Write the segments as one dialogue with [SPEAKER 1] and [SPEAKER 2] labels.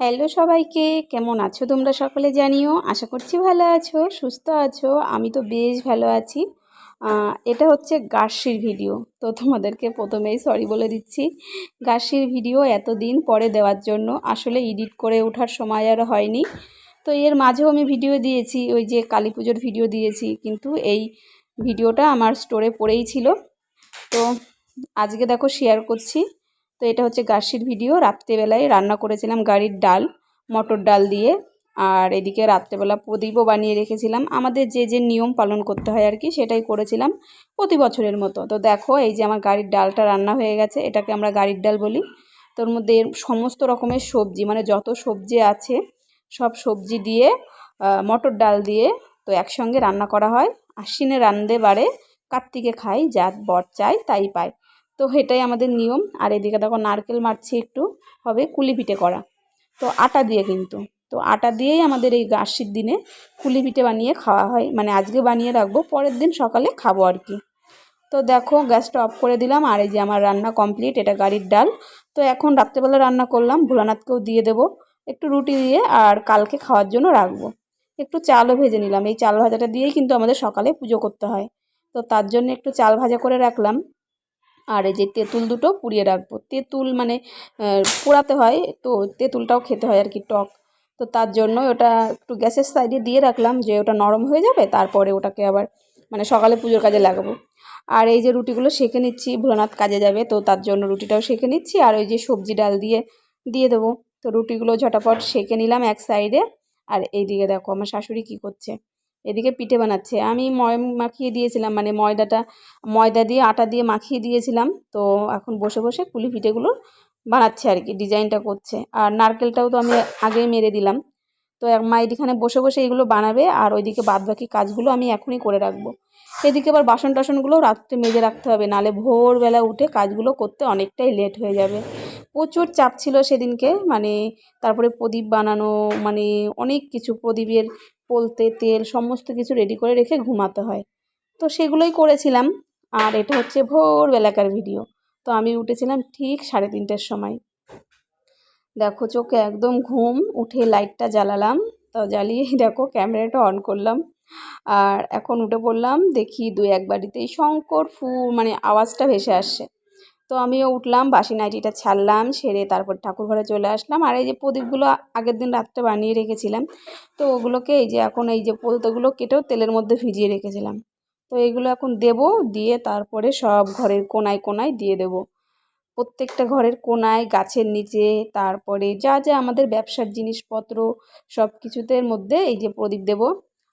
[SPEAKER 1] Hello সবাইকে, কেমন আছো তোমরা সকলে জানিও? আশা করছি ভালো আছো, সুস্থ আছো, আমি তো বেশ ভালো আছি। এটা হচ্ছে গার্সির ভিডিও। তো তোমাদেরকে প্রথমেই সরি বলে দিচ্ছি, গার্সির ভিডিও এতদিন পরে দেওয়ার জন্য আসলে এডিট করে ওঠার সময় আর হয়নি। তো এর মাঝেও আমি ভিডিও দিয়েছি, ওই যে কালী পুজোর ভিডিও দিয়েছি, কিন্তু এই ভিডিওটা আমার স্টোরে পড়েই ছিল। তো আজকে দেখো শেয়ার করছি। তো এটা হচ্ছে গার্সির ভিডিও। রাত্রেবেলায় রান্না করেছিলাম গাড়ির ডাল, মটর ডাল দিয়ে। আর এদিকে রাত্রেবেলা প্রদীপও বানিয়ে রেখেছিলাম। আমাদের যে যে নিয়ম পালন করতে হয় আর কি সেটাই করেছিলাম প্রতি বছরের মতো। তো দেখো, এই যে আমার গাড়ির ডালটা রান্না হয়ে গেছে, এটাকে আমরা গাড়ির ডাল বলি। তোর মধ্যে সমস্ত রকমের সবজি মানে যত সবজি আছে, সব সবজি দিয়ে মটর ডাল দিয়ে, তো একসঙ্গে রান্না করা হয়। আশ্বিনে রান্ধে বাড়ে। কার্তিকে খাই যা বর চাই তাই পায়। তো এটাই আমাদের নিয়ম। আর এদিকে দেখো নারকেল মারছি একটু, হবে কুলি পিঠে করা। তো আটা দিয়ে কিন্তু, তো আটা দিয়েই আমাদের এই গাছির দিনে কুলি পিঠে বানিয়ে খাওয়া হয়। মানে আজকে বানিয়ে রাখব, পরের দিন সকালে খাব আর কি। তো দেখো গ্যাসটা অফ করে দিলাম, আর এই যে আমার রান্না কমপ্লিট, এটা গাড়ির ডাল। তো এখন রাত্রেবেলা রান্না করলাম, ভোলানাথকেও দিয়ে দেবো। একটু রুটি দিয়ে আর কালকে খাওয়ার জন্য রাখব। একটু চালও ভেজে নিলাম। এই চাল ভাজাটা দিয়েই কিন্তু আমাদের সকালে পুজো করতে হয়। তো তার জন্য একটু চাল ভাজা করে রাখলাম। আর এই যে তেঁতুল দুটো পুড়িয়ে রাখব। তেঁতুল মানে পোড়াতে হয়, তো তেঁতুলটাও খেতে হয় আর কি টক। তো তার জন্য ওটা একটু গ্যাসের সাইডে দিয়ে রাখলাম যে ওটা নরম হয়ে যাবে, তারপরে ওটাকে আবার মানে সকালে পুজোর কাজে লাগাবো। আর এই যে রুটিগুলো সেঁকে নিচ্ছি, ভোলানাথ কাজে যাবে, তো তার জন্য রুটিটাও সেঁকে নিচ্ছি। আর ওই যে সবজি ডাল দিয়ে দিয়ে দেবো। তো রুটিগুলো ঝটাপট সেঁকে নিলাম এক সাইডে। আর এইদিকে দেখো আমার শাশুড়ি কী করছে। এদিকে পিঠে বানাচ্ছে। আমি ময় মাখিয়ে দিয়েছিলাম মানে ময়দাটা, ময়দা দিয়ে, আটা দিয়ে মাখিয়ে দিয়েছিলাম। তো এখন বসে বসে কুলি পিঠেগুলো বানাচ্ছে আর কি, ডিজাইনটা করছে। আর নারকেলটাও তো আমি আগেই মেরে দিলাম। তো মা এদিখানে বসে বসে এগুলো বানাবে আর ওইদিকে বাদবাকি কাজগুলো আমি এখনই করে রাখব। এদিকে আবার বাসন টাসনগুলোও রাত্রে মেজে রাখতে হবে, নালে ভোরবেলা উঠে কাজগুলো করতে অনেকটাই লেট হয়ে যাবে। প্রচুর চাপ ছিল সেদিনকে মানে তারপরে প্রদীপ বানানো মানে অনেক কিছু প্রদীপের পোলতে তেল সমস্ত কিছু রেডি করে রেখে ঘুমাতে হয়। তো সেগুলোই করেছিলাম। আর এটা হচ্ছে ভোরবেলাকার ভিডিও তো আমি উঠেছিলাম ঠিক সাড়ে তিনটের সময়। দেখো চোখে একদম ঘুম, উঠে লাইটটা জ্বালালাম। তো জ্বালিয়ে দেখো ক্যামেরাটা অন করলাম। আর এখন উঠে পড়লাম, দেখি দুই এক বাড়িতেই শঙ্কর ফু মানে আওয়াজটা ভেসে আসছে। তো আমিও উঠলাম, বাসি নাইটিটা ছাড়লাম, সেরে তারপর ঠাকুর ঘরে চলে আসলাম। আর এই যে প্রদীপগুলো আগের দিন রাত্রে বানিয়ে রেখেছিলাম, তো ওগুলোকে এই যে এখন এই যে পোলতগুলো কেটেও তেলের মধ্যে ভিজিয়ে রেখেছিলাম। তো এগুলো এখন দেব, দিয়ে তারপরে সব ঘরের কোনায় কোনায় দিয়ে দেব। প্রত্যেকটা ঘরের কোনায়, গাছের নিচে, তারপরে যা যা আমাদের ব্যবসার জিনিসপত্র, সব কিছুতের মধ্যে এই যে প্রদীপ দেব।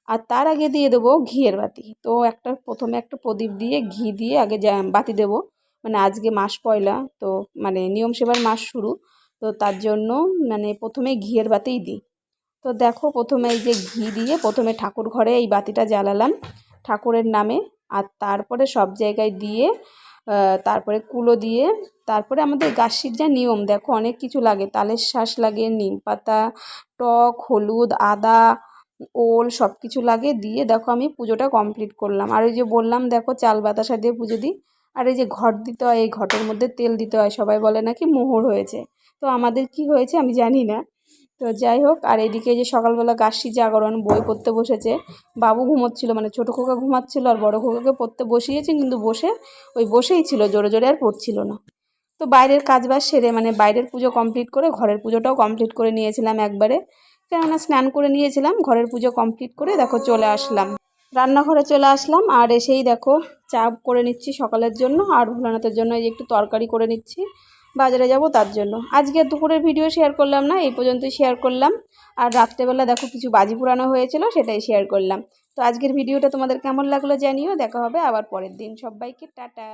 [SPEAKER 1] আর তার আগে দিয়ে দেবো ঘিয়ের বাতি। তো একটা, প্রথমে একটা প্রদীপ দিয়ে ঘি দিয়ে আগে বাতি দেবো। মানে আজকে মাস পয়লা, তো মানে নিয়ম সেবার মাস শুরু, তো তার জন্য মানে প্রথমে ঘিয়ের বাতিই দিই। তো দেখো প্রথমে এই যে ঘি দিয়ে প্রথমে ঠাকুর ঘরে এই বাতিটা জ্বালালাম ঠাকুরের নামে, আর তারপরে সব জায়গায় দিয়ে তারপরে কুলো দিয়ে, তারপরে আমাদের গাছির যা নিয়ম, দেখো অনেক কিছু লাগে, তালের শ্বাস লাগে, নিম পাতা, টক, হলুদ, আদা, ওল সব কিছু লাগে, দিয়ে দেখো আমি পুজোটা কমপ্লিট করলাম। আর ওই যে বললাম, দেখো চাল বাতাসা দিয়ে পুজো দিই আর এই যে ঘট দিতে হয়, এই ঘটের মধ্যে তেল দিতে হয়, সবাই বলে নাকি মোহর হয়েছে। তো আমাদের কি হয়েছে আমি জানি না। তো যাই হোক, আর এদিকে যে সকালবেলা গাছি জাগরণ বই পড়তে বসেছে, বাবু ঘুমোচ্ছিল মানে ছোটো খোকা ঘুমাচ্ছিল আর বড় খোকাকে পড়তে বসিয়েছে, কিন্তু বসে ওই বসেই ছিল, জোরে জোরে আর পড়ছিল না। তো বাইরের কাজ বাজ সেরে মানে বাইরের পুজো কমপ্লিট করে ঘরের পুজোটাও কমপ্লিট করে নিয়েছিলাম একবারে। কেননা স্নান করে নিয়েছিলাম, ঘরের পুজো কমপ্লিট করে দেখো চলে আসলাম। রান্নাঘরে চলে আসলাম, আর এসেই দেখো চা করে নিচ্ছি সকালের জন্য, আর ভোলানাথের জন্য এই একটু তরকারি করে নিচ্ছি, বাজারে যাব তার জন্য। আজকে দুপুরের ভিডিও শেয়ার করলাম না, এই পর্যন্তই শেয়ার করলাম। আর রাত্রেবেলা দেখো কিছু বাজি পুরানো হয়েছিল, সেটাই শেয়ার করলাম। তো আজকের ভিডিওটা তোমাদের কেমন লাগল জানিও, দেখা হবে আবার পরের দিন। সবাইকে টাটা।